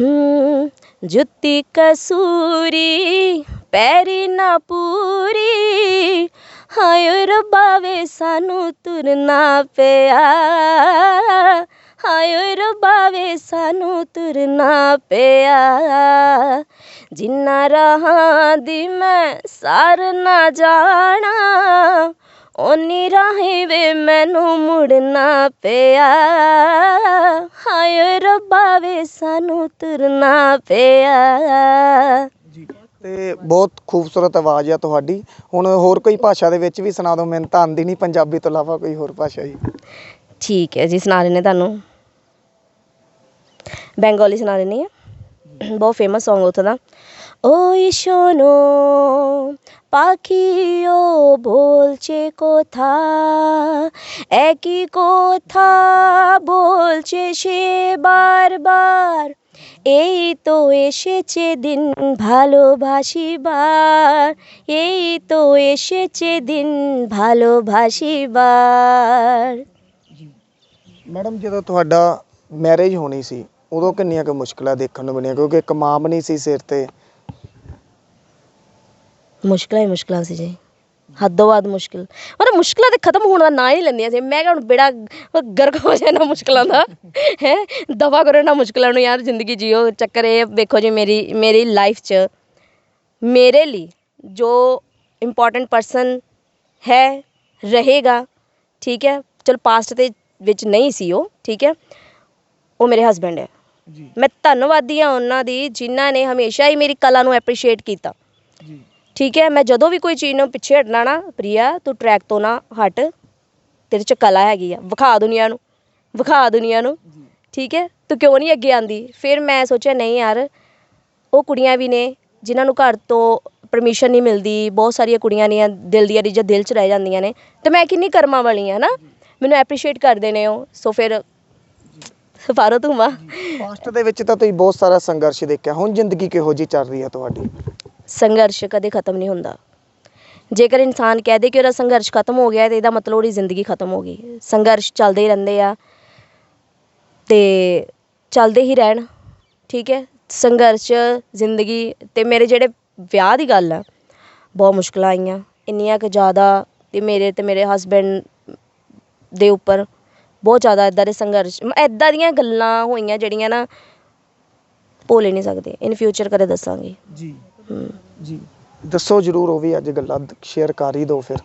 ਹਮ, ਜੁੱਤੀ ਕਸੂਰੀ ਪੈਰੀ ਨਾ ਪੂਰੀ ਹਾਏ ਰੱਬਾ ਵੇ, ਸਾਨੂੰ ਤੁਰਨਾ ਪਿਆ। ਹਾਏ ਰੱਬਾ ਵੇ, ਸਾਨੂੰ ਤੁਰਨਾ ਪਿਆ। ਜਿੰਨਾ ਰਾਹਾਂ ਦੀ ਮੈਂ ਸਾਰ ਨਾ ਜਾਣਾ, ਓਨੀ ਰਾਹੀਂ ਵੇ ਮੈਨੂੰ ਮੁੜਨਾ ਪਿਆ। ਹਾਏ ਰੱਬਾ ਵੇ, ਸਾਨੂੰ ਤੁਰਨਾ ਪਿਆ। ਤੇ ਬਹੁਤ ਖੂਬਸੂਰਤ ਆਵਾਜ਼ ਆ ਤੁਹਾਡੀ ਹੁਣ ਹੋਰ ਕੋਈ ਭਾਸ਼ਾ ਦੇ ਵਿੱਚ ਵੀ ਸੁਣਾ ਦਿਓ ਮੈਨੂੰ ਤਾਂ ਆਂਦੀ ਨਹੀਂ ਪੰਜਾਬੀ ਤੋਂ ਇਲਾਵਾ ਕੋਈ ਹੋਰ ਭਾਸ਼ਾ ਜੀ ਠੀਕ ਹੈ ਜੀ ਸੁਣਾ ਦਿੰਦੇ ਤੁਹਾਨੂੰ ਬੈਂਗੋਲੀ ਸੁਣਾ ਦਿੰਦੀ ਹਾਂ ਬਹੁਤ ਫੇਮਸ Song ਉੱਥੋਂ ਦਾ ওই শোনো পাখিও বলছে কথা একই কথা বলছে সে বারবার এই তো এসেছে দিন ভালোবাসিবার এই তো এসেছে দিন ভালোবাসিবার ਮੈਡਮ ਜਦੋਂ ਤੁਹਾਡਾ ਮੈਰਿਜ ਹੋਣੀ ਸੀ ਉਦੋਂ ਕਿੰਨੀਆਂ ਕੁ ਮੁਸ਼ਕਲਾਂ ਦੇਖਣ ਨੂੰ ਮਿਲੀਆਂ ਕਿਉਂਕਿ ਇੱਕ ਮਾਂ ਬਣੀ ਸੀ ਸਿਰ ਤੇ ਮੁਸ਼ਕਲਾਂ ਹੀ ਮੁਸ਼ਕਲਾਂ ਸੀ ਜੀ ਹੱਦੋਂ ਵੱਧ ਮੁਸ਼ਕਲ। ਮਤਲਬ ਮੁਸ਼ਕਲਾਂ ਤੇ ਖਤਮ ਹੋਣ ਦਾ ਨਾਂ ਹੀ ਨਹੀਂ ਲੈਂਦੀਆਂ ਸੀ। ਮੈਂ ਕਿਹਾ ਹੁਣ ਬੇੜਾ ਗਰਕ ਹੋ ਜਾਏ ਨਾ ਮੁਸ਼ਕਲਾਂ ਦਾ। ਹੈ? ਦਫਾ ਕਰੋ ਨਾ ਮੁਸ਼ਕਲਾਂ ਨੂੰ ਯਾਰ ਜ਼ਿੰਦਗੀ ਜੀਓ। ਚੱਕਰ ਇਹ ਵੇਖੋ ਜੀ ਮੇਰੀ ਮੇਰੀ ਲਾਈਫ 'ਚ ਮੇਰੇ ਲਈ ਜੋ ਇੰਪੋਰਟੈਂਟ ਪਰਸਨ ਹੈ ਰਹੇਗਾ ਠੀਕ ਹੈ? ਚਲ ਪਾਸਟ ਤੇ ਵਿੱਚ ਨਹੀਂ ਸੀ ਉਹ ਠੀਕ ਹੈ? ਉਹ ਮੇਰੇ ਹਸਬੈਂਡ ਹੈ। ਜੀ। ਮੈਂ ਧੰਨਵਾਦੀ ਹਾਂ ਉਹਨਾਂ ਦੀ ਜਿਨ੍ਹਾਂ ਨੇ ਹਮੇਸ਼ਾ ਹੀ ਮੇਰੀ ਕਲਾ ਨੂੰ ਐਪਰੀਸ਼ੀਏਟ ਕੀਤਾ। ਜੀ। ਠੀਕ ਹੈ ਮੈਂ ਜਦੋਂ ਵੀ ਕੋਈ ਚੀਜ਼ ਨੂੰ ਪਿੱਛੇ ਹਟਣਾ ਨਾ ਪ੍ਰਿਆ ਤੂੰ ਟਰੈਕ ਤੋਂ ਨਾ ਹਟ। ਤੇਰੇ ਚ ਕਲਾ ਹੈਗੀ ਆ ਵਿਖਾ ਦੁਨੀਆ ਨੂੰ ਵਿਖਾ ਦੁਨੀਆ ਨੂੰ। ਠੀਕ ਹੈ ਤੂੰ ਕਿਉਂ ਨਹੀਂ ਅੱਗੇ ਆਂਦੀ? ਫਿਰ ਮੈਂ ਸੋਚਿਆ ਨਹੀਂ ਯਾਰ ਉਹ ਕੁੜੀਆਂ ਵੀ ਨੇ ਜਿਨ੍ਹਾਂ ਨੂੰ ਘਰ ਤੋਂ ਪਰਮਿਸ਼ਨ ਨਹੀਂ ਮਿਲਦੀ ਬਹੁਤ ਸਾਰੀਆਂ ਕੁੜੀਆਂ ਨੇ ਦਿਲ ਦੀਆਂ ਰੀਝਾਂ ਦਿਲ 'ਚ ਰਹਿ ਜਾਂਦੀਆਂ ਨੇ। ਤੇ ਮੈਂ ਕਿੰਨੀ ਕਰਮਾਂ ਵਾਲੀ ਹਾਂ ਨਾ ਮੈਨੂੰ ਐਪਰੀਸ਼ੀਏਟ ਕਰਦੇ ਨੇ ਉਹ ਸੋ ਫਿਰ ਸਫਾਰੋ ਧੂਮਾ ਪਾਸਟ ਦੇ ਵਿੱਚ ਤਾਂ ਤੁਸੀਂ ਬਹੁਤ ਸਾਰਾ ਸੰਘਰਸ਼ ਦੇਖਿਆ ਹੁਣ ਜ਼ਿੰਦਗੀ ਕਿਹੋ ਜੀ ਚੱਲ ਰਹੀ ਹੈ ਤੁਹਾਡੀ? ਸੰਘਰਸ਼ ਕਦੇ ਖਤਮ ਨਹੀਂ ਹੁੰਦਾ। ਜੇਕਰ ਇਨਸਾਨ ਕਹਿ ਦੇ ਕਿ ਉਹਦਾ ਸੰਘਰਸ਼ ਖਤਮ ਹੋ ਗਿਆ ਤੇ ਇਹਦਾ ਮਤਲਬ ਉਹਦੀ ਜ਼ਿੰਦਗੀ ਖਤਮ ਹੋ ਗਈ। ਸੰਘਰਸ਼ ਚੱਲਦੇ ਹੀ ਰਹਿੰਦੇ ਆ ਤੇ ਚੱਲਦੇ ਹੀ ਰਹਿਣ, ਠੀਕ ਹੈ? ਸੰਘਰਸ਼, ਜ਼ਿੰਦਗੀ ਤੇ ਮੇਰੇ ਜਿਹੜੇ ਵਿਆਹ ਦੀ ਗੱਲ ਆ, ਬਹੁਤ ਮੁਸ਼ਕਲਾਂ ਆਈਆਂ। ਇੰਨੀਆਂ ਕੁ ਜ਼ਿਆਦਾ ਤੇ ਮੇਰੇ ਤੇ ਮੇਰੇ ਹਸਬੈਂਡ ਦੇ ਉੱਪਰ ਬਹੁਤ ਜ਼ਿਆਦਾ ਇਦਾਂ ਦੇ ਸੰਘਰਸ਼ ਇਦਾਂ ਦੀਆਂ ਗੱਲਾਂ ਹੋਈਆਂ ਜਿਹੜੀਆਂ ਨਾ ਭੁੱਲ ਹੀ ਨਹੀਂ ਸਕਦੇ। ਇਨ ਫਿਊਚਰ ਕਦੇ ਦੱਸਾਂਗੇ। ਜੀ। ਜੀ। ਦੱਸੋ ਜਰੂਰ ਉਹ ਵੀ ਅੱਜ ਗੱਲਾਂ ਸ਼ੇਅਰ ਕਰ ਹੀ ਦਿਓ ਫਿਰ।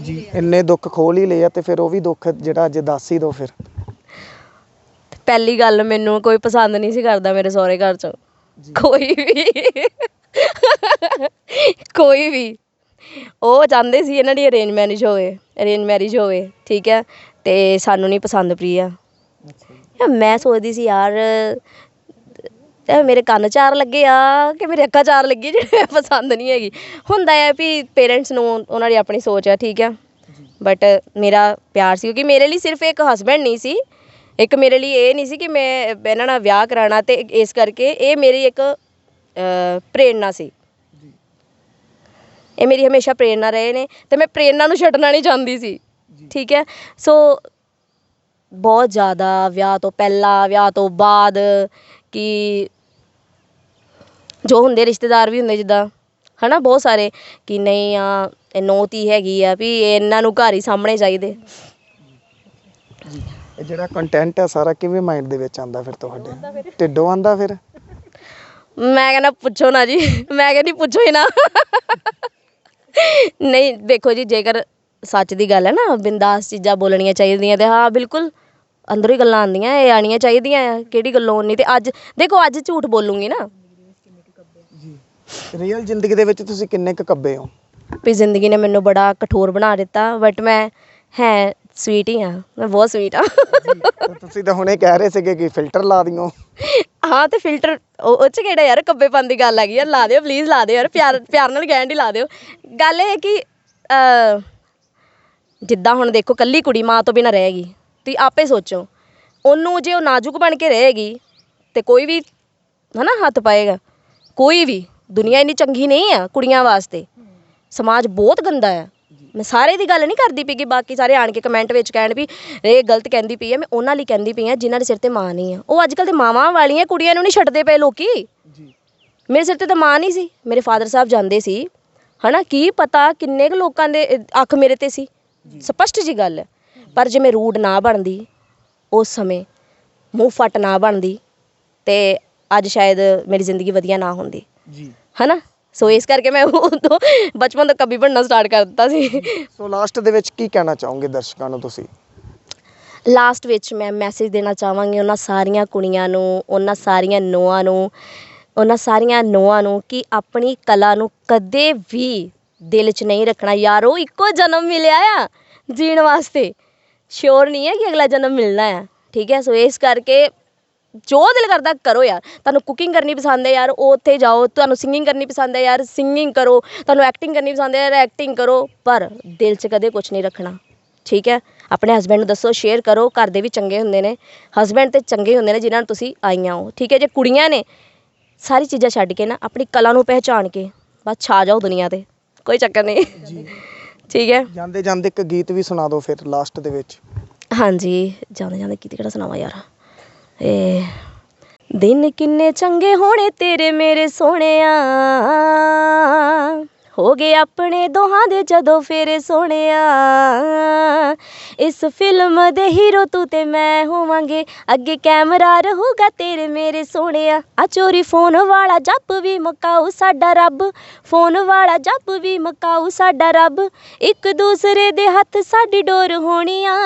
ਜੀ। ਇੰਨੇ ਦੁੱਖ ਖੋਲ ਹੀ ਲਏ ਆ ਤੇ ਫਿਰ ਉਹ ਵੀ ਦੁੱਖ ਜਿਹੜਾ ਅੱਜ ਦੱਸ ਹੀ ਦਿਓ ਫਿਰ। ਪਹਿਲੀ ਗੱਲ ਮੈਨੂੰ ਕੋਈ ਪਸੰਦ ਨਹੀਂ ਸੀ ਕਰਦਾ ਮੇਰੇ ਸਹੁਰੇ ਘਰ ਚ। ਕੋਈ ਵੀ। ਕੋਈ ਵੀ। ਉਹ ਚਾਹੁੰਦੇ ਸੀ ਇਹਨਾਂ ਦੀ ਅਰੇਂਜ ਮੈਰਿਜ ਹੋਵੇ ਅਰੇਂਜ ਮੈਰਿਜ ਹੋਵੇ ਠੀਕ ਹੈ? ਤੇ ਸਾਨੂੰ ਨਹੀਂ ਪਸੰਦ ਪ੍ਰਿਆ। ਮੈਂ ਸੋਚਦੀ ਸੀ ਯਾਰ ਇਹ ਮੇਰੇ ਕੰਨ ਚਾਰ ਲੱਗੇ ਆ ਕਿ ਮੇਰੇ ਅੱਖਾਂ ਚਾਰ ਲੱਗੀ ਜਿਹੜੇ ਪਸੰਦ ਨਹੀਂ ਹੈਗੀ। ਹੁੰਦਾ ਹੈ ਵੀ ਪੇਰੈਂਟਸ ਨੂੰ ਉਹਨਾਂ ਦੀ ਆਪਣੀ ਸੋਚ ਹੈ ਠੀਕ ਹੈ ਬਟ ਮੇਰਾ ਪਿਆਰ ਸੀ ਕਿਉਂਕਿ ਮੇਰੇ ਲਈ ਸਿਰਫ ਇੱਕ ਹਸਬੈਂਡ ਨਹੀਂ ਸੀ। ਇੱਕ ਮੇਰੇ ਲਈ ਇਹ ਨਹੀਂ ਸੀ ਕਿ ਮੈਂ ਇਹਨਾਂ ਨਾਲ ਵਿਆਹ ਕਰਾਉਣਾ ਤੇ ਇਸ ਕਰਕੇ ਇਹ ਮੇਰੀ ਇੱਕ ਅਹ, ਪ੍ਰੇਰਨਾ ਸੀ। ਇਹ ਮੇਰੀ ਹਮੇਸ਼ਾ ਪ੍ਰੇਰਨਾ ਰਹੇ ਨੇ ਤੇ ਮੈਂ ਪ੍ਰੇਰਨਾ ਨੂੰ ਛੱਡਣਾ ਨਹੀਂ ਚਾਹੁੰਦੀ ਸੀ ਠੀਕ ਹੈ ਸੋ ਬਹੁਤ ਜ਼ਿਆਦਾ ਵਿਆਹ ਤੋਂ ਪਹਿਲਾਂ ਵਿਆਹ ਤੋਂ ਬਾਅਦ ਕਿ ਜੋ ਹੁੰਦੇ ਰਿਸ਼ਤੇਦਾਰ ਵੀ ਹੁੰਦੇ ਜਿੱਦਾਂ ਹਨਾ ਬਹੁਤ ਸਾਰੇ ਕਿ ਨਹੀਂ ਆ ਇਹ ਨੋਤੀ ਹੈਗੀ ਆ ਵੀ ਇਹਨਾਂ ਨੂੰ ਘਰ ਹੀ ਸਾਹਮਣੇ ਚਾਹੀਦੇ। ਇਹ ਜਿਹੜਾ ਕੰਟੈਂਟ ਹੈ ਸਾਰਾ ਕਿਵੇਂ ਮਾਈਂਡ ਦੇ ਵਿੱਚ ਆਂਦਾ ਫਿਰ ਤੁਹਾਡੇ? ਢਿੱਡੋਂ ਆਂਦਾ ਫਿਰ? ਮੈਂ ਕਹਿੰਦਾ ਪੁੱਛੋ ਨਾ ਜੀ। ਮੈਂ ਕਹਿੰਦੀ ਪੁੱਛੋ ਹੀ ਨਾ। ਨਹੀਂ ਦੇਖੋ ਜੀ ਜੇਕਰ ਸੱਚ ਦੀ ਗੱਲ ਹੈ ਨਾ ਬਿੰਦਾਸ ਚੀਜ਼ਾਂ ਬੋਲਣੀਆਂ ਚਾਹੀਦੀਆਂ ਤੇ ਹਾਂ ਬਿਲਕੁਲ ਅੰਦਰੋਂ ਹੀ ਗੱਲਾਂ ਆਉਂਦੀਆਂ ਇਹ ਆਣੀਆਂ ਚਾਹੀਦੀਆਂ ਆ ਕਿਹੜੀ ਗੱਲੋਂ ਨਹੀਂ ਤੇ ਅੱਜ ਦੇਖੋ ਅੱਜ ਝੂਠ ਬੋਲੂੰਗੀ ਨਾ। ਰੀਅਲ ਜ਼ਿੰਦਗੀ ਦੇ ਵਿੱਚ ਤੁਸੀਂ ਕਿੰਨੇ ਕੁ ਕੱਬੇ ਹੋ? ਵੀ ਜ਼ਿੰਦਗੀ ਨੇ ਮੈਨੂੰ ਬੜਾ ਕਠੋਰ ਬਣਾ ਦਿੱਤਾ ਬਟ ਮੈਂ ਹੈ ਸਵੀਟ ਹੀ ਆ ਮੈਂ ਬਹੁਤ ਸਵੀਟ ਆ ਤੇ ਤੁਸੀਂ ਤਾਂ ਹੁਣੇ ਕਹਿ ਰਹੇ ਸੀਗੇ ਕਿ ਫਿਲਟਰ ਲਾ ਦਿਓ। ਹਾਂ ਤੇ ਫਿਲਟਰ ਉਹ ਉਹ ਚ ਕਿਹੜਾ ਯਾਰ ਕੱਬੇਪਨ ਦੀ ਗੱਲ ਹੈਗੀ ਯਾਰ ਲਾ ਦਿਓ ਪਲੀਜ਼ ਲਾ ਦਿਓ ਯਾਰ ਪਿਆਰ ਪਿਆਰ ਨਾਲ ਕਹਿਣ ਦੀ ਲਾ ਦਿਓ। ਗੱਲ ਇਹ ਹੈ ਕਿ ਅ, ਜਿੱਦਾਂ ਹੁਣ ਦੇਖੋ ਕੱਲੀ ਕੁੜੀ ਮਾਂ ਤੋਂ ਬਿਨਾਂ ਰਹੇਗੀ ਤੁਸੀਂ ਆਪੇ ਸੋਚੋ। ਉਹਨੂੰ ਜੇ ਉਹ ਨਾਜ਼ੁਕ ਬਣ ਕੇ ਰਹੇਗੀ ਤੇ ਕੋਈ ਵੀ ਹਨਾ ਹੱਥ ਪਾਏਗਾ ਕੋਈ ਵੀ ਦੁਨੀਆ ਇੰਨੀ ਚੰਗੀ ਨਹੀਂ ਆ ਕੁੜੀਆਂ ਵਾਸਤੇ। ਸਮਾਜ ਬਹੁਤ ਗੰਦਾ ਆ। ਮੈਂ ਸਾਰੇ ਦੀ ਗੱਲ ਨਹੀਂ ਕਰਦੀ ਪਈ ਕਿ ਬਾਕੀ ਸਾਰੇ ਆਣ ਕੇ ਕਮੈਂਟ ਵਿੱਚ ਕਹਿਣ ਵੀ ਇਹ ਗਲਤ ਕਹਿੰਦੀ ਪਈ ਆ ਮੈਂ ਉਹਨਾਂ ਲਈ ਕਹਿੰਦੀ ਪਈ ਆ ਜਿਨ੍ਹਾਂ ਦੇ ਸਿਰ ਤੇ ਮਾਂ ਨਹੀਂ ਆ। ਉਹ ਅੱਜ ਕੱਲ ਦੇ ਮਾਵਾਂ ਵਾਲੀਆਂ ਕੁੜੀਆਂ ਨੂੰ ਨਹੀਂ ਛੱਡਦੇ ਪਏ ਲੋਕੀ। ਮੇਰੇ ਸਿਰ ਤੇ ਤਾਂ ਮਾਂ ਨਹੀਂ ਸੀ ਮੇਰੇ ਫਾਦਰ ਸਾਹਿਬ ਜਾਂਦੇ ਸੀ। ਹਨਾ ਕੀ ਪਤਾ ਕਿੰਨੇ ਕੁ ਲੋਕਾਂ ਦੇ ਅੱਖ ਮੇਰੇ ਤੇ ਸੀ। ਸਪਸ਼ਟ ਜੀ ਗੱਲ। ਹੈ ਪਰ ਜੇ ਮੈਂ ਰੂਡ ਨਾ ਬਣਦੀ ਉਸ ਸਮੇਂ ਮੂੰਹ ਫੱਟ ਨਾ ਬਣਦੀ ਤੇ ਅੱਜ ਸ਼ਾਇਦ ਮੇਰੀ ਜ਼ਿੰਦਗੀ ਵਧੀਆ ਨਾ ਹੁੰਦੀ। ਜੀ। ਹਨਾ? ਸੋ ਇਸ ਕਰਕੇ ਮੈਂ ਉਦੋਂ ਬਚਪਨ ਤੋਂ ਕਵੀ ਬਣਨਾ ਸਟਾਰਟ ਕਰ ਦਿੱਤਾ ਸੀ। ਸੋ ਲਾਸਟ ਦੇ ਵਿੱਚ ਕੀ ਕਹਿਣਾ ਚਾਹੋਗੇ ਦਰਸ਼ਕਾਂ ਨੂੰ ਤੁਸੀਂ? ਲਾਸਟ ਵਿੱਚ ਮੈਂ ਮੈਸੇਜ ਦੇਣਾ ਚਾਹਾਂਗੀ ਉਹਨਾਂ ਸਾਰੀਆਂ ਕੁੜੀਆਂ ਨੂੰ ਉਹਨਾਂ ਸਾਰੀਆਂ ਨੋਆਂ ਨੂੰ ਉਹਨਾਂ ਸਾਰੀਆਂ ਨੋਆਂ ਨੂੰ ਕਿ ਆਪਣੀ ਕਲਾ ਨੂੰ ਕਦੇ ਵੀ ਦਿਲ 'ਚ ਨਹੀਂ ਰੱਖਣਾ। ਯਾਰੋ ਇੱਕੋ ਜਨਮ ਮਿਲਿਆ ਆ ਜੀਣ ਵਾਸਤੇ। ਸ਼ੋਰ ਨਹੀਂ ਹੈ ਕਿ ਅਗਲਾ ਜਨਮ ਮਿਲਣਾ ਆ ਠੀਕ ਹੈ? ਸੋ ਇਸ ਕਰਕੇ ਜੋ ਦਿਲ ਕਰਦਾ ਕਰੋ ਯਾਰ। ਤੁਹਾਨੂੰ ਕੁਕਿੰਗ ਕਰਨੀ ਪਸੰਦ ਹੈ ਯਾਰ ਉਹ ਉੱਥੇ ਜਾਓ ਤੁਹਾਨੂੰ ਸਿੰਗਿੰਗ ਕਰਨੀ ਪਸੰਦ ਹੈ ਯਾਰ ਸਿੰਗਿੰਗ ਕਰੋ ਤੁਹਾਨੂੰ ਐਕਟਿੰਗ ਕਰਨੀ ਪਸੰਦ ਹੈ ਯਾਰ ਐਕਟਿੰਗ ਕਰੋ। ਪਰ ਦਿਲ 'ਚ ਕਦੇ ਕੁਝ ਨਹੀਂ ਰੱਖਣਾ ਠੀਕ ਹੈ? ਆਪਣੇ ਹਸਬੈਂਡ ਨੂੰ ਦੱਸੋ ਸ਼ੇਅਰ ਕਰੋ ਘਰ ਦੇ ਵੀ ਚੰਗੇ ਹੁੰਦੇ ਨੇ। ਹਸਬੈਂਡ ਤੇ ਚੰਗੇ ਹੁੰਦੇ ਨੇ ਜਿਨ੍ਹਾਂ ਨੂੰ ਤੁਸੀਂ ਆਈਆਂ ਹੋ ਠੀਕ ਹੈ? ਜੇ ਕੁੜੀਆਂ ਨੇ ਸਾਰੀ ਚੀਜ਼ਾਂ ਛੱਡ ਕੇ ਨਾ ਆਪਣੀ ਕਲਾ ਨੂੰ ਪਹਿਚਾਣ ਕੇ ਬਸ ਛਾ ਜਾਓ ਦੁਨੀਆ ਤੇ ਕੋਈ ਚੱਕਰ ਨਹੀਂ। ਠੀਕ ਹੈ? ਜਾਂਦੇ ਜਾਂਦੇ ਇੱਕ ਗੀਤ ਵੀ ਸੁਣਾ ਦਿਓ ਫਿਰ ਲਾਸਟ ਦੇ ਵਿੱਚ। ਹਾਂਜੀ ਜਾਂਦੇ ਜਾਂਦੇ ਕਿਤੇ ਕਿਹੜਾ ਸੁਣਾਵਾਂ ਯਾਰ? ਇਹ ਦਿਨ ਕਿੰਨੇ ਚੰਗੇ ਹੋਣੇ ਤੇਰੇ ਮੇਰੇ ਸੋਹਣਿਆ। ਹੋ ਗਏ ਆਪਣੇ ਦੋਹਾਂ ਦੇ ਜਦੋਂ ਫੇਰੇ ਸੋਹਣਿਆ। ਇਸ ਫਿਲਮ ਦੇ ਹੀਰੋ ਤੂੰ ਤੇ ਮੈਂ ਹੋਵਾਂਗੇ। ਅੱਗੇ ਕੈਮਰਾ ਰਹੂਗਾ ਤੇਰੇ ਮੇਰੇ ਸੋਹਣਿਆ। ਆ ਚੋਰੀ ਫੋਨ ਵਾਲਾ ਜੱਪ ਵੀ ਮਕਾਉ ਸਾਡਾ ਰੱਬ। ਫੋਨ ਵਾਲਾ ਜੱਪ ਵੀ ਮਕਾਉ ਸਾਡਾ ਰੱਬ। ਇੱਕ ਦੂਸਰੇ ਦੇ ਹੱਥ ਸਾਡੀ ਡੋਰ ਹੋਣੀਆਂ।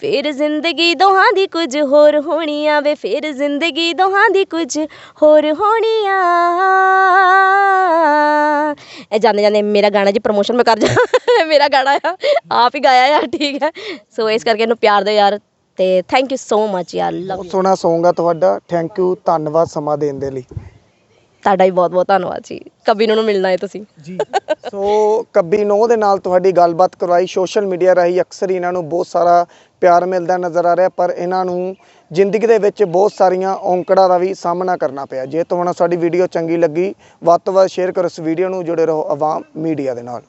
ਫਿਰ ਜ਼ਿੰਦਗੀ ਦੋਹਾਂ ਦੀ ਕੁਝ ਹੋਰ ਹੋਣੀ ਆਵੇ ਫਿਰ ਜ਼ਿੰਦਗੀ ਦੋਹਾਂ ਦੀ ਕੁਝ ਹੋਰ ਹੋਣੀ ਆ ਇਹ ਜਾਂਦੇ ਜਾਂਦੇ ਮੇਰਾ ਗਾਣਾ ਜੀ ਪ੍ਰਮੋਸ਼ਨ ਮੈਂ ਕਰ ਜਾ। ਮੇਰਾ ਗਾਣਾ ਆ। ਆਪ ਹੀ ਗਾਇਆ ਆ ਠੀਕ ਹੈ। ਸੋ ਇਸ ਕਰਕੇ ਇਹਨੂੰ ਪਿਆਰ ਦਿਓ ਯਾਰ ਤੇ ਥੈਂਕ ਯੂ ਸੋ ਮਚ ਯਾਰ। ਲਵ ਬਹੁਤ ਸੋਹਣਾ Song ਆ ਤੁਹਾਡਾ। ਥੈਂਕ ਯੂ ਧੰਨਵਾਦ ਸਮਾਂ ਦੇਣ ਦੇ ਲਈ। ਤੁਹਾਡਾ ਵੀ ਬਹੁਤ ਬਹੁਤ ਧੰਨਵਾਦ ਜੀ। ਕਬੀ ਨੂੰ ਮਿਲਣਾ ਹੈ ਤੁਸੀਂ। ਜੀ। ਸੋ ਕੱਬੀ ਨੋ ਦੇ ਨਾਲ ਤੁਹਾਡੀ ਗੱਲਬਾਤ ਕਰਵਾਈ। ਸੋਸ਼ਲ ਮੀਡੀਆ ਰਾਹੀਂ ਅਕਸਰ ਹੀ ਇਹਨਾਂ ਨੂੰ ਬਹੁਤ ਸਾਰਾ ਪਿਆਰ ਮਿਲਦਾ ਨਜ਼ਰ ਆ ਰਿਹਾ ਪਰ ਇਹਨਾਂ ਨੂੰ ਜ਼ਿੰਦਗੀ ਦੇ ਵਿੱਚ ਬਹੁਤ ਸਾਰੀਆਂ ਔਂਕੜਾਂ ਦਾ ਵੀ ਸਾਹਮਣਾ ਕਰਨਾ ਪਿਆ। ਜੇ ਤੁਹਾਨੂੰ ਸਾਡੀ ਵੀਡੀਓ ਚੰਗੀ ਲੱਗੀ, ਵੱਧ ਤੋਂ ਵੱਧ ਸ਼ੇਅਰ ਕਰੋ ਇਸ ਵੀਡੀਓ ਨੂੰ, ਜੁੜੇ ਰਹੋ ਆਵਾਮ ਮੀਡੀਆ ਦੇ ਨਾਲ।